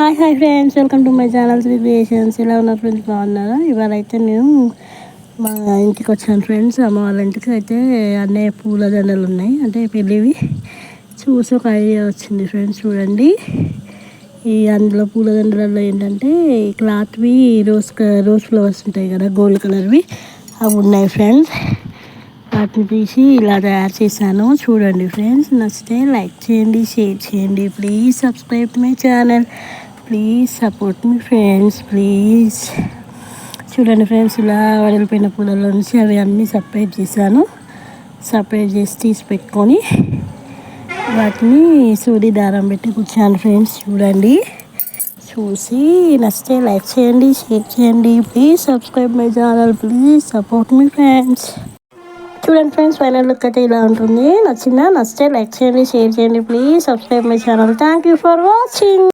Hi hi friends. Welcome to my channel Sri creations. ఎలా ఉన్న friends? బాగున్నారా? ఇవాళ అయితే నేను మా ఇంటికి వచ్చాను ఫ్రెండ్స్. అమ్మ వాళ్ళ ఇంటికి అయితే అన్నీ పూల దండలు ఉన్నాయి. అంటే పెళ్ళివి. చూసి ఒక ఐడియా వచ్చింది ఫ్రెండ్స్ చూడండి. ఈ అందులో పూల దండలలో ఏంటంటే క్లాత్వి రోజ్ రోజ్ ఫ్లవర్స్ ఉంటాయి కదా గోల్డ్ కలర్వి. అవి ఉన్నాయి ఫ్రెండ్స్. వాటిని తీసి ఇలా తయారు చేశాను. చూడండి ఫ్రెండ్స్ నచ్చితే లైక్ చేయండి షేర్ చేయండి. Please subscribe my channel. Please support me friends please చూడండి ఫ్రెండ్స్ ఇలా వడిలిపోయిన పూలలో నుంచి అవి అన్నీ సపరేట్ చేశాను. సపరేట్ చేసి తీసి పెట్టుకొని వాటిని సూది దారం పెట్టి కూర్చాను ఫ్రెండ్స్ చూడండి. చూసి నచ్చితే లైక్ చేయండి షేర్ చేయండి. Please subscribe my channel please support me friends చూడండి ఫ్రెండ్స్ ఫైనల్ లుక్ అయితే ఇలా ఉంటుంది. నచ్చిందా? నచ్చితే లైక్ చేయండి షేర్ చేయండి. Please subscribe my channel thank you for watching